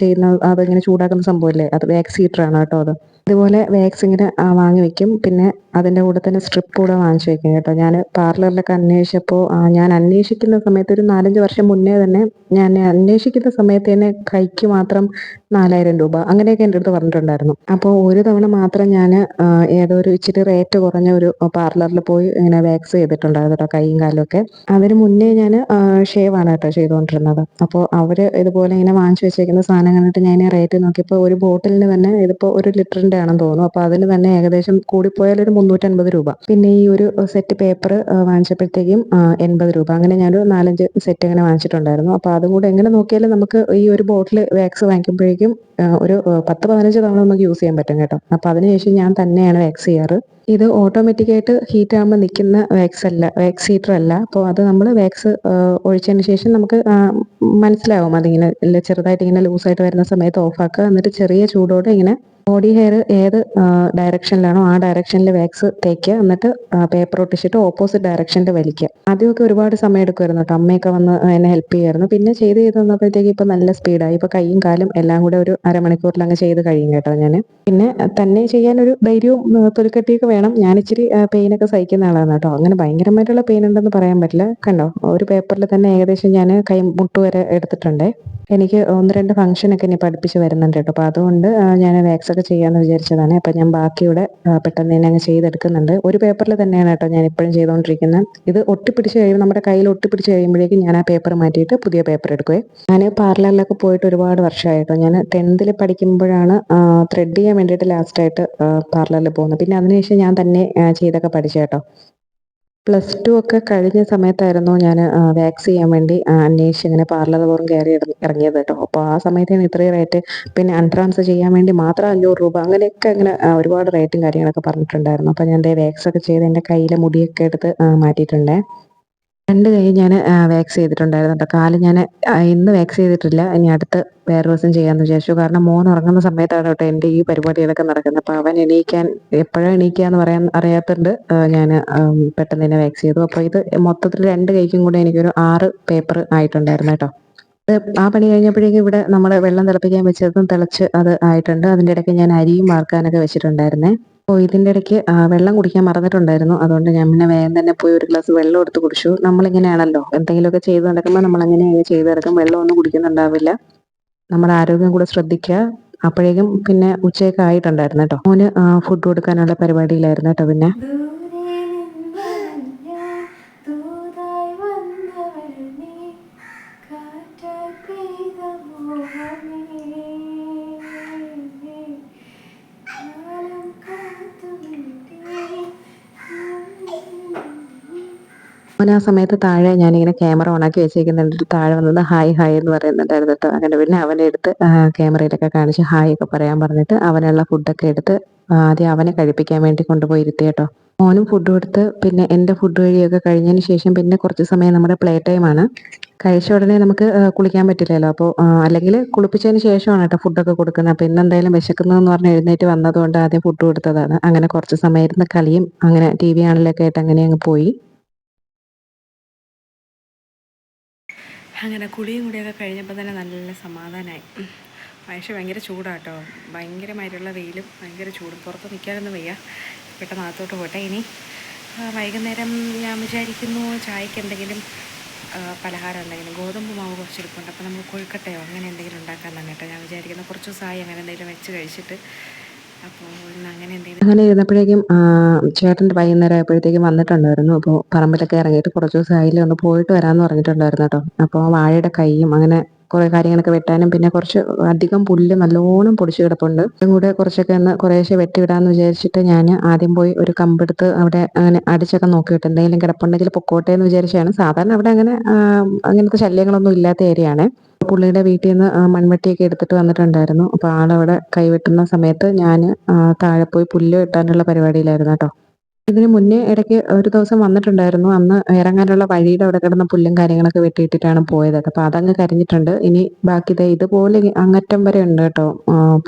[SPEAKER 1] ചെയ്യുന്ന അതിങ്ങനെ ചൂടാക്കുന്ന സംഭവമില്ലേ അത് വേക്സ് ഹീറ്ററാണ് കേട്ടോ അത്. ഇതുപോലെ വാക്സ് ഇങ്ങനെ വാങ്ങി വെക്കും. പിന്നെ അതിന്റെ കൂടെ തന്നെ സ്ട്രിപ്പ് കൂടെ വാങ്ങിച്ചു വെക്കും കേട്ടോ. ഞാൻ പാർലറിലൊക്കെ അന്വേഷിച്ചപ്പോൾ ഞാൻ അന്വേഷിക്കുന്ന സമയത്ത് ഒരു നാലഞ്ച് വർഷം മുന്നേ തന്നെ ഞാൻ അന്വേഷിക്കുന്ന സമയത്ത് തന്നെ കൈക്ക് മാത്രം നാലായിരം രൂപ അങ്ങനെയൊക്കെ എന്റെ അടുത്ത് പറഞ്ഞിട്ടുണ്ടായിരുന്നു. അപ്പോൾ ഒരു തവണ മാത്രം ഞാൻ ഏതോ ഒരു ഇച്ചിരി റേറ്റ് കുറഞ്ഞ ഒരു പാർലറിൽ പോയി ഇങ്ങനെ വാക്സ് ചെയ്തിട്ടുണ്ടായിരുന്നു കേട്ടോ കൈയും കാലും ഒക്കെ. അതിന് മുന്നേ ഞാൻ ഷേവ് ആണ് കേട്ടോ ചെയ്തുകൊണ്ടിരുന്നത്. അപ്പോൾ അവർ ഇതുപോലെ ഇങ്ങനെ വാങ്ങിച്ചു വെച്ചേക്കുന്ന സാധനം കണ്ടിട്ട് ഞാൻ റേറ്റ് നോക്കിയപ്പോൾ ഒരു ബോട്ടിലിന് തന്നെ ഇതിപ്പോൾ ഒരു ലിറ്ററിന്റെ ആണെന്ന് തോന്നുന്നു. അപ്പോൾ അതിന് തന്നെ ഏകദേശം കൂടിപ്പോയാൽ ഒരു മുന്നൂറ്റൻപത് രൂപ. പിന്നെ ഈ ഒരു സെറ്റ് പേപ്പർ വാങ്ങിച്ചപ്പോഴത്തേക്കും എൺപത് രൂപ. അങ്ങനെ ഞാനൊരു നാലഞ്ച് സെറ്റ് അങ്ങനെ വാങ്ങിച്ചിട്ടുണ്ടായിരുന്നു. അപ്പോൾ അതും കൂടെ എങ്ങനെ നോക്കിയാലും നമുക്ക് ഈ ഒരു ബോട്ടിൽ വാക്സ് വാങ്ങിക്കുമ്പോഴേക്കും ആ, ഒരു പത്ത് പതിനഞ്ച് തവണ നമുക്ക് യൂസ് ചെയ്യാൻ പറ്റും കേട്ടോ. അപ്പോൾ അതിനുശേഷം ഞാൻ തന്നെയാണ് വാക്സ് ചെയ്യാറ്. ഇത് ഓട്ടോമാറ്റിക്കായിട്ട് ഹീറ്റ് ആകുമ്പോൾ നിൽക്കുന്ന വാക്സ് അല്ല വാക്സ് ഹീറ്റർ അല്ല. അപ്പോൾ അത് നമ്മൾ വാക്സ് ഒഴിച്ചതിന് ശേഷം നമുക്ക് മനസ്സിലാവും. അതിങ്ങനെ ചെറുതായിട്ട് ഇങ്ങനെ ലൂസായിട്ട് വരുന്ന സമയത്ത് ഓഫാക്കുക എന്നിട്ട് ചെറിയ ചൂടോടെ ഇങ്ങനെ ബോഡി ഹെയർ ഏത് ഡയറക്ഷനിലാണോ ആ ഡയറക്ഷനിൽ വാക്സ് തേക്കുക. എന്നിട്ട് പേപ്പർ ഒട്ടിച്ചിട്ട് ഓപ്പോസിറ്റ് ഡയറക്ഷനിൽ വലിക്കുക. ആദ്യമൊക്കെ ഒരുപാട് സമയം എടുക്കുമായിരുന്നു കേട്ടോ. അമ്മയൊക്കെ വന്ന് എന്നെ ഹെൽപ്പ് ചെയ്യുമായിരുന്നു. പിന്നെ ചെയ്ത് ചെയ്ത് വന്നപ്പോഴത്തേക്ക് ഇപ്പം നല്ല സ്പീഡായി ഇപ്പം കൈയും കാലും എല്ലാം കൂടെ ഒരു അരമണിക്കൂറിൽ അങ്ങ് ചെയ്ത് കഴിയും കേട്ടോ ഞാൻ പിന്നെ തന്നെ ചെയ്യാൻ ഒരു ധൈര്യവും തൊലിക്കട്ടിയൊക്കെ വേണം. ഞാൻ ഇച്ചിരി പെയിനൊക്കെ സഹിക്കുന്ന ആളാണ് കേട്ടോ. അങ്ങനെ ഭയങ്കരമായിട്ടുള്ള പെയിൻ ഉണ്ടെന്ന് പറയാൻ പറ്റില്ല. കണ്ടോ? ഒരു പേപ്പറിൽ തന്നെ ഏകദേശം ഞാൻ കൈ മുട്ട് വരെ എടുത്തിട്ടുണ്ട്. എനിക്ക് ഒന്ന് രണ്ട് ഫംഗ്ഷനൊക്കെ ഇനി പഠിപ്പിച്ച് വരുന്നുണ്ട് കേട്ടോ. അപ്പോൾ അതുകൊണ്ട് ഞാൻ വാക്സ് ഒക്കെ ചെയ്യാമെന്ന് വിചാരിച്ചതാണ്. അപ്പം ഞാൻ ബാക്കിയുടെ പെട്ടെന്ന് തന്നെ അങ്ങ് ചെയ്തെടുക്കുന്നുണ്ട്. ഒരു പേപ്പറിൽ തന്നെയാണ് കേട്ടോ ഞാൻ ഇപ്പോഴും ചെയ്തുകൊണ്ടിരിക്കുന്നത് ഇത് ഒട്ടിപ്പിടിച്ച് കഴിയുമ്പോൾ നമ്മുടെ കയ്യിൽ ഒട്ടിപ്പിടിച്ച് കഴിയുമ്പോഴേക്കും ഞാൻ ആ പേപ്പർ മാറ്റിയിട്ട് പുതിയ പേപ്പർ എടുക്കുവേ. ഞാൻ പാർലറിലൊക്കെ പോയിട്ട് ഒരുപാട് വർഷമായിട്ടോ ഞാൻ ടെൻത്തിൽ പഠിക്കുമ്പോഴാണ് ത്രെഡ് ചെയ്യാൻ വേണ്ടിയിട്ട് ലാസ്റ്റായിട്ട് പാർലറിൽ പോകുന്നത്. പിന്നെ അതിനുശേഷം ഞാൻ തന്നെ ചെയ്തൊക്കെ പഠിച്ചു കേട്ടോ പ്ലസ് ടു ഒക്കെ കഴിഞ്ഞ സമയത്തായിരുന്നു ഞാൻ വാക്സ് ചെയ്യാൻ വേണ്ടി അന്വേഷിച്ച് ഇങ്ങനെ പാർലർ തോറും കയറി ഇറങ്ങിയത് കേട്ടോ. അപ്പോൾ ആ സമയത്താണ് ഇത്രയും റേറ്റ് പിന്നെ അൺട്രാൻസ് ചെയ്യാൻ വേണ്ടി മാത്രം അഞ്ഞൂറ് രൂപ അങ്ങനെയൊക്കെ ഇങ്ങനെ ആ, ഒരുപാട് റേറ്റും കാര്യങ്ങളൊക്കെ പറഞ്ഞിട്ടുണ്ടായിരുന്നു. അപ്പോൾ ഞാൻ വാക്സ് ഒക്കെ ചെയ്ത് എന്റെ കയ്യിലെ മുടിയൊക്കെ എടുത്ത് മാറ്റിയിട്ടുണ്ടേ. രണ്ട് കൈ ഞാൻ വാക്സ് ചെയ്തിട്ടുണ്ടായിരുന്നു കേട്ടോ കാൽ ഞാൻ ഇന്ന് വാക്സ് ചെയ്തിട്ടില്ല. ഇനി അടുത്ത് വേറെ ദിവസം ചെയ്യാന്ന് വിചാരിച്ചു. കാരണം മോൻ ഉറങ്ങുന്ന സമയത്താണ് കേട്ടോ എന്റെ ഈ പരിപാടികളൊക്കെ നടക്കുന്നത്. അപ്പോൾ അവൻ എണീക്കാൻ എപ്പോഴും എണീക്കുക എന്ന് പറയാൻ അറിയാത്തതുകൊണ്ട് ഞാൻ പെട്ടെന്ന് തന്നെ വാക്സ് ചെയ്തു. അപ്പോൾ ഇത് മൊത്തത്തിൽ രണ്ട് കൈക്കും കൂടെ എനിക്കൊരു ആറ് പേപ്പർ ആയിട്ടുണ്ടായിരുന്നു കേട്ടോ. ആ പണി കഴിഞ്ഞപ്പോഴേക്കും ഇവിടെ നമ്മൾ വെള്ളം തിളപ്പിക്കാൻ വെച്ചതും തിളച്ച് അത് ആയിട്ടുണ്ട്. അതിന്റെ ഇടയ്ക്ക് ഞാൻ അരിയും വാർക്കാനൊക്കെ വെച്ചിട്ടുണ്ടായിരുന്നേ. അപ്പോൾ ഇതിന്റെ ഇടയ്ക്ക് വെള്ളം കുടിക്കാൻ മറന്നിട്ടുണ്ടായിരുന്നു. അതുകൊണ്ട് ഞാൻ പിന്നെ വേഗം തന്നെ പോയി ഒരു ഗ്ലാസ് വെള്ളം എടുത്ത് കുടിച്ചു. നമ്മളിങ്ങനെയാണല്ലോ. എന്തെങ്കിലുമൊക്കെ ചെയ്ത് നടക്കുമ്പോൾ നമ്മൾ അങ്ങനെ ചെയ്ത് നടക്കും. വെള്ളം ഒന്നും കുടിക്കുന്നുണ്ടാവില്ല. നമ്മുടെ ആരോഗ്യം കൂടെ ശ്രദ്ധിക്കുക. അപ്പോഴേക്കും പിന്നെ ഉച്ചയൊക്കെ ആയിട്ടുണ്ടായിരുന്നു കേട്ടോ. മോന് ഫുഡ് കൊടുക്കാനുള്ള പരിപാടിയിലായിരുന്നു കേട്ടോ പിന്നെ
[SPEAKER 2] ദൂരെ നിന്നലഞ്ഞ ദൂതായി വന്നവൾ നീ കാറ്റായി പെയ്ത മോഹമേ കാലം കാത്തു
[SPEAKER 1] മോൻ ആ സമയത്ത് താഴെ ഞാനിങ്ങനെ ക്യാമറ ഓണാക്കി വെച്ചേക്കുന്നുണ്ട് താഴെ വന്നത് ഹായ് ഹായ് എന്ന് പറയുന്നുണ്ടായിരുന്നു കേട്ടോ. അങ്ങനെ പിന്നെ അവനെ എടുത്ത് ക്യാമറയിലൊക്കെ കാണിച്ച് ഹായ് ഒക്കെ പറയാൻ പറഞ്ഞിട്ട് അവനുള്ള ഫുഡൊക്കെ എടുത്ത് ആദ്യം അവനെ കഴിപ്പിക്കാൻ വേണ്ടി കൊണ്ടുപോയി ഇരുത്തി കേട്ടോ. മോനും ഫുഡ് കൊടുത്ത് പിന്നെ എന്റെ ഫുഡ് കഴിയൊക്കെ കഴിഞ്ഞതിന് ശേഷം പിന്നെ കുറച്ച് സമയം നമ്മുടെ പ്ലേ ടൈമാണ് കഴിച്ച ഉടനെ നമുക്ക് കുളിക്കാൻ പറ്റില്ലല്ലോ. അപ്പോൾ അല്ലെങ്കിൽ കുളിപ്പിച്ചതിന് ശേഷമാണ് കേട്ടോ ഫുഡൊക്കെ കൊടുക്കുന്നത്. അപ്പോൾ ഇന്ന് എന്തായാലും വിശക്കുന്നതെന്ന് പറഞ്ഞ് എഴുന്നേറ്റ് വന്നതുകൊണ്ട് ആദ്യം ഫുഡ് കൊടുത്തതാണ്. അങ്ങനെ കുറച്ച് സമയം ഇരുന്ന് കളിയും അങ്ങനെ ടി വി ആണിലൊക്കെ ആയിട്ട് അങ്ങനെ അങ്ങ് പോയി.
[SPEAKER 3] അങ്ങനെ കുളിയും കൂടിയൊക്കെ കഴിഞ്ഞപ്പോൾ തന്നെ നല്ല സമാധാനമായി പക്ഷേ ഭയങ്കര ചൂടാട്ടോ. ഭയങ്കരമായിട്ടുള്ള വെയിലും ഭയങ്കര ചൂടും. പുറത്ത് നിൽക്കാനൊന്നും വയ്യ. പെട്ടെന്ന് അകത്തോട്ട് പോട്ടെ ഇനി. വൈകുന്നേരം ഞാൻ വിചാരിക്കുന്നു ചായക്ക് എന്തെങ്കിലും പലഹാരം എന്തെങ്കിലും ഗോതമ്പ് മാവ് കുറച്ച് ഇരിപ്പുണ്ട് അപ്പോൾ നമുക്ക് കൊഴുക്കട്ടയോ അങ്ങനെ എന്തെങ്കിലും ഉണ്ടാക്കാൻ തന്നെ കേട്ടോ ഞാൻ വിചാരിക്കുന്നത്. കുറച്ച് ദിവസമായി അങ്ങനെ എന്തെങ്കിലും വെച്ച് കഴിച്ചിട്ട് അങ്ങനെ
[SPEAKER 1] ഇരുന്നപ്പോഴേക്കും ചേട്ടന്റെ വൈകുന്നേരം ആയപ്പോഴത്തേക്കും വന്നിട്ടുണ്ടായിരുന്നു. അപ്പോൾ പറമ്പിലൊക്കെ ഇറങ്ങിയിട്ട് കുറച്ച് ദിവസമായില്ലേ ഒന്ന് പോയിട്ട് വരാമെന്ന് പറഞ്ഞിട്ടുണ്ടായിരുന്നു കേട്ടോ. അപ്പോൾ വാഴയുടെ കൈയും അങ്ങനെ കുറേ കാര്യങ്ങളൊക്കെ വെട്ടാനും പിന്നെ കുറച്ച് അധികം പുല്ല് നല്ലോണം പൊടിച്ചു കിടപ്പുണ്ട്. അതും കൂടെ കുറച്ചൊക്കെ ഒന്ന് കുറേശ്ശെ വെട്ടിവിടാമെന്ന് വിചാരിച്ചിട്ട് ഞാൻ ആദ്യം പോയി ഒരു കമ്പെടുത്ത് അവിടെ അങ്ങനെ അടിച്ചൊക്കെ നോക്കിയിട്ട് എന്തെങ്കിലും കിടപ്പുണ്ടെങ്കിൽ പൊക്കോട്ടെ എന്ന് വിചാരിച്ചാണ്. സാധാരണ അവിടെ അങ്ങനെ അങ്ങനത്തെ ശല്യങ്ങളൊന്നും ഇല്ലാത്ത ഏരിയയാണ് പുള്ളിയുടെ വീട്ടിൽ നിന്ന് മൺവെട്ടിയൊക്കെ എടുത്തിട്ട് വന്നിട്ടുണ്ടായിരുന്നു. അപ്പോൾ ആളവിടെ കൈവെട്ടുന്ന സമയത്ത് ഞാൻ താഴെ പോയി പുല്ല് വെട്ടാനുള്ള പരിപാടിയിലായിരുന്നു കേട്ടോ. ഇതിന് മുന്നേ ഇടയ്ക്ക് ഒരു ദിവസം വന്നിട്ടുണ്ടായിരുന്നു. അന്ന് ഇറങ്ങാനുള്ള വഴിയുടെ അവിടെ കിടന്ന പുല്ലും കാര്യങ്ങളൊക്കെ വെട്ടിയിട്ടിട്ടാണ് പോയത്. അപ്പൊ അപ്പോൾ അതങ്ങ് കരിഞ്ഞിട്ടുണ്ട്. ഇനി ബാക്കി ദേ ഇതുപോലെ അങ്ങറ്റം വരെ ഉണ്ട് കേട്ടോ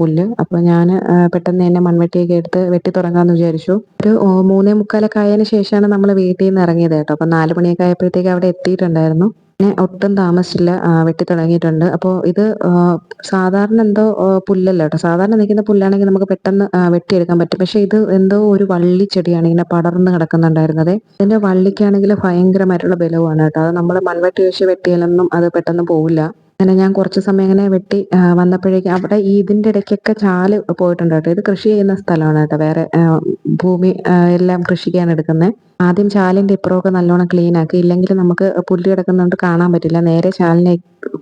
[SPEAKER 1] പുല്ല്. അപ്പോൾ ഞാൻ പെട്ടെന്ന് തന്നെ മൺവെട്ടിയൊക്കെ എടുത്ത് വെട്ടി തുടങ്ങാന്ന് വിചാരിച്ചു. ഒരു മൂന്നേ മുക്കാലൊക്കെ ആയതിനു ശേഷമാണ് നമ്മൾ വീട്ടിൽ നിന്ന് ഇറങ്ങിയത് കേട്ടോ. അപ്പോൾ നാല് മണിയൊക്കെ ആയപ്പോഴത്തേക്ക് അവിടെ എത്തിയിട്ടുണ്ടായിരുന്നു. ഒട്ടും താമസിച്ചില്ല ആ, വെട്ടി തുടങ്ങിയിട്ടുണ്ട്. അപ്പോൾ ഇത് സാധാരണ എന്തോ പുല്ലല്ല കേട്ടോ? സാധാരണ നിൽക്കുന്ന പുല്ലാണെങ്കിൽ നമുക്ക് പെട്ടെന്ന് വെട്ടിയെടുക്കാൻ പറ്റും. പക്ഷെ ഇത് എന്തോ ഒരു വള്ളി ചെടിയാണ് ഇങ്ങനെ പടർന്ന് കിടക്കുന്നുണ്ടായിരുന്നത്. ഇതിന്റെ വള്ളിക്കാണെങ്കിൽ ഭയങ്കരമായിട്ടുള്ള ബലവുമാണ് കേട്ടോ. അത് നമ്മൾ മൺവെട്ടി വെച്ച് വെട്ടിയാലൊന്നും അത് പെട്ടെന്ന് പോവില്ല. അങ്ങനെ ഞാൻ കുറച്ച് സമയം ഇങ്ങനെ വെട്ടി വന്നപ്പോഴേക്കും അവിടെ ഈ ഇതിന്റെ ഇടയ്ക്കൊക്കെ ചാൽ പോയിട്ടുണ്ട് കേട്ടോ. ഇത് കൃഷി ചെയ്യുന്ന സ്ഥലമാണ് കേട്ടോ. വേറെ ഭൂമി എല്ലാം കൃഷിക്കാണ് എടുക്കുന്നത്. ആദ്യം ചാലിന്റെ ഇപ്പുറമൊക്കെ നല്ലോണം ക്ലീൻ ആക്കി. ഇല്ലെങ്കിൽ നമുക്ക് പുല്ല് കിടക്കുന്നതുകൊണ്ട് കാണാൻ പറ്റില്ല. നേരെ ചാലിനെ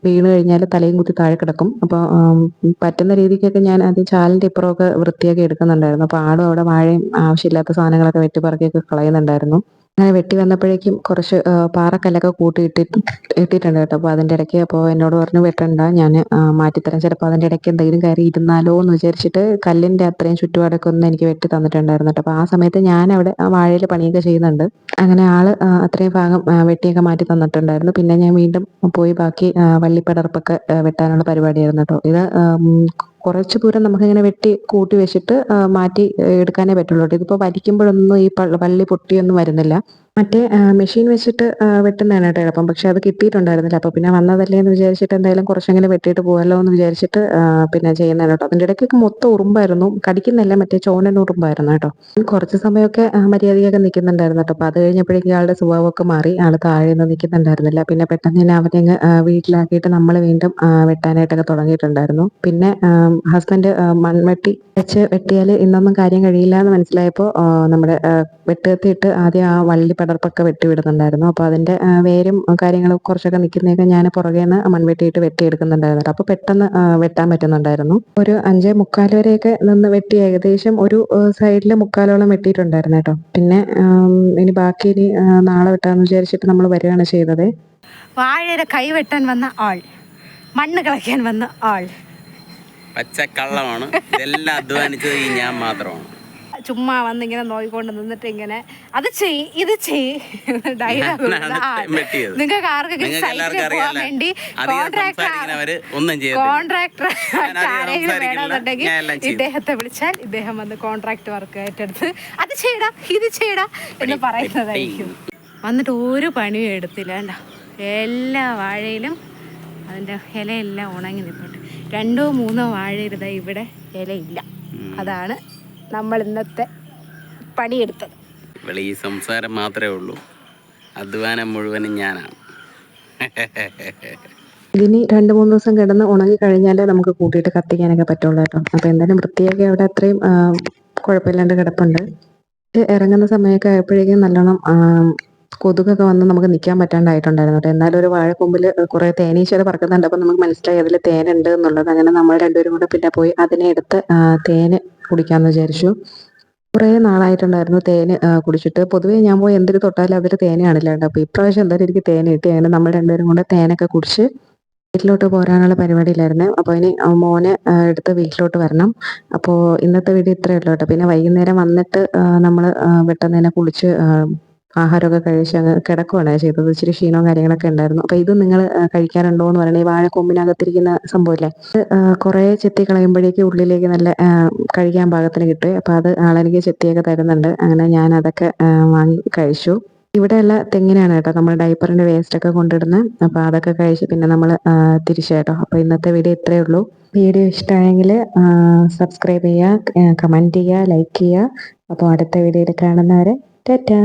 [SPEAKER 1] വീണ് കഴിഞ്ഞാൽ തലയും കുത്തി താഴെ കിടക്കും. അപ്പോൾ പറ്റുന്ന രീതിക്കൊക്കെ ഞാൻ ആദ്യം ചാലിന്റെ ഇപ്പുറമൊക്കെ വൃത്തിയാക്കി എടുക്കുന്നുണ്ടായിരുന്നു. അപ്പോൾ ആടും അവിടെ വാഴയും ആവശ്യമില്ലാത്ത സാധനങ്ങളൊക്കെ വെട്ടിപ്പറക്കിയൊക്കെ കളയുന്നുണ്ടായിരുന്നു. അങ്ങനെ വെട്ടി വന്നപ്പോഴേക്കും കുറച്ച് പാറക്കല്ലൊക്കെ കൂട്ടി ഇട്ടിട്ട് ഇട്ടിട്ടുണ്ട് കേട്ടോ. അപ്പോൾ അതിന്റെ ഇടയ്ക്ക് അപ്പോൾ എന്നോട് പറഞ്ഞു വെട്ടണ്ട ഞാൻ മാറ്റിത്തരാം. ചിലപ്പോൾ അതിന്റെ ഇടയ്ക്ക് എന്തെങ്കിലും കയറി ഇരുന്നാലോ എന്ന് വിചാരിച്ചിട്ട് കല്ലിന്റെ അത്രയും ചുറ്റുപാടൊക്കെ ഒന്ന് എനിക്ക് വെട്ടി തന്നിട്ടുണ്ടായിരുന്നു കേട്ടോ. അപ്പോൾ ആ സമയത്ത് ഞാൻ അവിടെ ആ വാഴയിൽ പണിയൊക്കെ ചെയ്യുന്നുണ്ട്. അങ്ങനെ ആൾ ആ, അത്രയും ഭാഗം വെട്ടിയൊക്കെ മാറ്റി തന്നിട്ടുണ്ടായിരുന്നു. പിന്നെ ഞാൻ വീണ്ടും പോയി ബാക്കി വള്ളിപ്പടർപ്പൊക്കെ വെട്ടാനുള്ള പരിപാടിയായിരുന്നു കേട്ടോ. ഇത് കുറച്ച് ദൂരം നമുക്കിങ്ങനെ വെട്ടി കൂട്ടി വെച്ചിട്ട് മാറ്റി എടുക്കാനേ പറ്റുള്ളൂ കേട്ടോ. ഇതിപ്പോൾ വലിക്കുമ്പോഴൊന്നും ഈ പള്ളി പൊട്ടിയൊന്നും വരുന്നില്ല. മറ്റേ മെഷീൻ വെച്ചിട്ട് വെട്ടുന്നതാണ് കേട്ടോ എളുപ്പം. പക്ഷെ അത് കിട്ടിയിട്ടുണ്ടായിരുന്നില്ല. അപ്പോൾ പിന്നെ വന്നതല്ലേ എന്ന് വിചാരിച്ചിട്ട് എന്തായാലും കുറച്ചെങ്കിലും വെട്ടിയിട്ട് പോകാമല്ലോ എന്ന് വിചാരിച്ചിട്ട് പിന്നെ ചെയ്യുന്നതാണ് കേട്ടോ. അതിന്റെ ഇടയ്ക്കൊക്കെ മൊത്തം ഉറുമ്പായിരുന്നു. കടിക്കുന്നില്ല മറ്റേ ചോനൻ ഉറുമ്പായിരുന്നു കേട്ടോ. കുറച്ച് സമയമൊക്കെ മര്യാദയൊക്കെ നിൽക്കുന്നുണ്ടായിരുന്നു. കേട്ടോ അപ്പോൾ അത് കഴിഞ്ഞപ്പോഴേക്കും ആളുടെ സ്വഭാവമൊക്കെ മാറി. ആൾ താഴെ നിന്ന് നിൽക്കുന്നുണ്ടായിരുന്നില്ല. പിന്നെ പെട്ടെന്ന് തന്നെ അവനെ വീട്ടിലാക്കിയിട്ട് നമ്മൾ വീണ്ടും വെട്ടാനായിട്ടൊക്കെ തുടങ്ങിയിട്ടുണ്ടായിരുന്നു. പിന്നെ ഹസ്ബൻഡ് മൺവെട്ടി വെച്ച് വെട്ടിയാൽ ഇന്നൊന്നും കാര്യം കഴിയില്ല എന്ന് മനസ്സിലായപ്പോൾ നമ്മുടെ വെട്ടുകത്തിയിട്ട് ആദ്യം ആ വള്ളി പടർപ്പൊക്കെ വെട്ടി വിടുന്നുണ്ടായിരുന്നു അപ്പോൾ അതിന്റെ വേരും കാര്യങ്ങളും കുറച്ചൊക്കെ നിൽക്കുന്നതൊക്കെ ഞാൻ പുറകെ നിന്ന് മൺവെട്ടിയിട്ട് വെട്ടിയെടുക്കുന്നുണ്ടായിരുന്നു. അപ്പോൾ പെട്ടെന്ന് വെട്ടാൻ പറ്റുന്നുണ്ടായിരുന്നു. ഒരു അഞ്ചേ മുക്കാൽ വരെയൊക്കെ നിന്ന് വെട്ടി ഏകദേശം ഒരു സൈഡിൽ മുക്കാലോളം വെട്ടിയിട്ടുണ്ടായിരുന്നു കേട്ടോ. പിന്നെ ഇനി ബാക്കി ഇനി നാളെ വെട്ടാന്ന് വിചാരിച്ചിട്ട് നമ്മൾ വരികയാണ് ചെയ്തത്.
[SPEAKER 3] വാഴയുടെ കൈ വെട്ടാൻ വന്ന ആൾ. മണ്ണ് കളയ്ക്കാൻ വന്ന ആൾ.
[SPEAKER 4] പച്ച കള്ളമാണ് ഇതെല്ലാം അധ്വാനിച്ചത് ഈ ഞാൻ മാത്രമാണ്.
[SPEAKER 3] ചുമ്മാ വന്ന് ഇങ്ങനെ നോയിക്കൊണ്ട് നിന്നിട്ട് ഇങ്ങനെ അത് ചെയ് ഇത് ചെയ്. ഡയലോഗ്. നിങ്ങൾക്ക് സൈറ്റിൽ പോകാൻ വേണ്ടി കോൺട്രാക്ടർ ആരെങ്കിലും വേണമെന്നുണ്ടെങ്കിൽ ഇദ്ദേഹത്തെ വിളിച്ചാൽ ഇദ്ദേഹം വന്ന് കോൺട്രാക്ട് വർക്ക് ഏറ്റെടുത്ത് അത് ചെയ്യടാ ഇത് ചെയ്യടാ എന്ന് പറയുന്നതായിരിക്കും. വന്നിട്ട് ഒരു പണിയും എടുത്തില്ല കണ്ടോ. എല്ലാ വാഴയിലും അതിന്റെ ഇലയെല്ലാം ഉണങ്ങി നിൽപ്പുണ്ട് രണ്ടോ മൂന്നോ വാഴ ഇരുതാ ഇവിടെ ഇലയില്ല. അതാണ് നമ്മൾ ഇന്നത്തെ പണിയെടുത്തത്.
[SPEAKER 4] ഇവിടെ ഈ സംസാരം മാത്രമേ ഉള്ളൂ. അധ്വാനം മുഴുവനും ഞാനാണ്.
[SPEAKER 1] ഇനി രണ്ട് മൂന്ന് ദിവസം കിടന്ന് ഉണങ്ങി കഴിഞ്ഞാലേ നമുക്ക് കൂട്ടിയിട്ട് കത്തിക്കാനൊക്കെ പറ്റുള്ളൂ കേട്ടോ. അപ്പോൾ എന്തായാലും വൃത്തിയൊക്കെ അവിടെ അത്രയും കുഴപ്പമില്ലാണ്ട് കിടപ്പുണ്ട്. ഇറങ്ങുന്ന സമയമൊക്കെ ആയപ്പോഴേക്കും നല്ലോണം കൊതുകൊക്കെ വന്ന് നമുക്ക് നിൽക്കാൻ പറ്റാണ്ടായിട്ടുണ്ടായിരുന്നു കേട്ടോ. എന്നാലും ഒരു വാഴക്കൊമ്പിൽ കുറേ തേനീച്ചകൾ പറക്കുന്നുണ്ട്. അപ്പോൾ നമുക്ക് മനസ്സിലായി അതിൽ തേനുണ്ട് എന്നുള്ളത്. അങ്ങനെ നമ്മൾ രണ്ടുപേരും കൂടെ പിന്നെ പോയി അതിനെ എടുത്ത് തേന് കുടിക്കാമെന്ന് വിചാരിച്ചു. കുറേ നാളായിട്ടുണ്ടായിരുന്നു ആ, കുടിച്ചിട്ട്. പൊതുവേ ഞാൻ പോയി എന്തൊരു തൊട്ടാലും അതിൽ തേന് കാണില്ല കേട്ടോ. അപ്പോൾ ഇപ്രാവശ്യം എന്തായാലും എനിക്ക് തേന കിട്ടി. അങ്ങനെ നമ്മൾ രണ്ടുപേരും കൂടെ തേനൊക്കെ കുടിച്ച് വീട്ടിലോട്ട് പോരാനുള്ള പരിപാടിയിലായിരുന്നു അപ്പോൾ ഇനി മോനെ എടുത്ത് വീട്ടിലോട്ട് വരണം. അപ്പോൾ ഇന്നത്തെ വീഡിയോ ഇത്രയേ ഉള്ളൂ കേട്ടോ. പിന്നെ വൈകുന്നേരം വന്നിട്ട് നമ്മൾ പെട്ടെന്ന് തന്നെ കുളിച്ച് ആഹാരമൊക്കെ കഴിച്ച് അങ്ങ് കിടക്കുകയാണ് ചെയ്തത്. ഇച്ചിരി ക്ഷീണവും കാര്യങ്ങളൊക്കെ ഉണ്ടായിരുന്നു. അപ്പോൾ ഇത് നിങ്ങൾ കഴിക്കാറുണ്ടോ എന്ന് പറയണേ. ഈ സംഭവം ഇല്ലേ കുറെ ചെത്തി കളയുമ്പോഴേക്ക് ഉള്ളിലേക്ക് നല്ല കഴിക്കാൻ പാകത്തിന് കിട്ടും. അപ്പോൾ അത് ആളെനിക്ക് ചെത്തിയൊക്കെ തരുന്നുണ്ട്. അങ്ങനെ ഞാൻ അതൊക്കെ വാങ്ങി കഴിച്ചു. ഇവിടെയുള്ള തെങ്ങിനാണ് കേട്ടോ നമ്മൾ ഡൈപ്പറിന്റെ വേസ്റ്റ് ഒക്കെ കൊണ്ടിടുന്നത് അപ്പോൾ അതൊക്കെ കഴിച്ച് പിന്നെ നമ്മൾ തിരിച്ചു കേട്ടോ. അപ്പോൾ ഇന്നത്തെ വീഡിയോ ഇത്രയേ ഉള്ളൂ. വീഡിയോ ഇഷ്ടമായെങ്കിൽ സബ്സ്ക്രൈബ് ചെയ്യുക കമന്റ് ചെയ്യുക ലൈക്ക് ചെയ്യുക. അപ്പോൾ അടുത്ത വീഡിയോയിൽ കാണുന്നവരെ ടാറ്റാ.